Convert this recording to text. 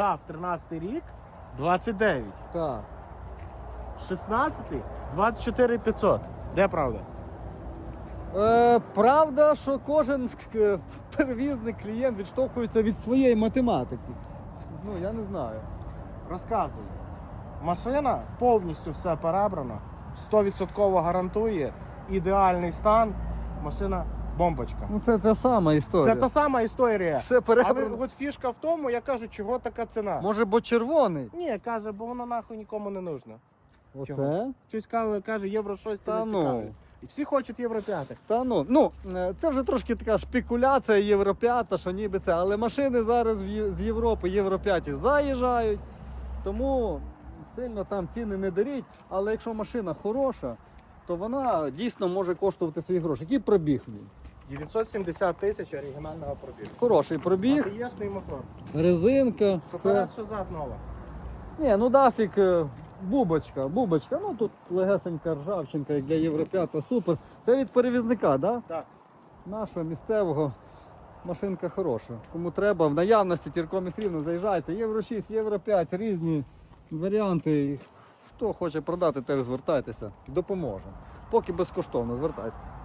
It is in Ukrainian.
гав 13 рік 29. Так. 16 24 500. Де правда? Е, правда, що кожен е, перевізник, клієнт відштовхується від своєї математики. Ну, я не знаю. Розказую. Машина повністю все перебрана, 100% гарантує, ідеальний стан. Машина бомбочка. Ну, це та сама історія. Це та сама історія. Все Але от фішка в тому, я кажу, чого така ціна. Може, бо червоний. Ні, каже, бо воно нахуй нікому не нужно. Оце? Щось каже, каже євро 6 Та не ну. цікавить. І всі хочуть євро 5. Та ну, ну, е, це вже трошки така шпекуляція європ'ята, що ніби це. Але машини зараз в Є- з Європи євро 5 заїжджають, тому сильно там ціни не даріть. Але якщо машина хороша, то вона дійсно може коштувати свої гроші. Який пробіг в ній? 970 тисяч оригінального пробігу. Хороший пробіг, Єсний мотор. резинка, Що все. що зад нова. Ні, ну дафік, е, бубочка, бубочка. Ну тут легесенька ржавчинка, як для Євро 5, супер. Це від перевізника, да? Так. нашого місцевого. Машинка хороша. Кому треба, в наявності Тірком Рівно заїжджайте. Євро 6, Євро 5, різні варіанти. Хто хоче продати, теж звертайтеся. Допоможемо. Поки безкоштовно звертайтеся.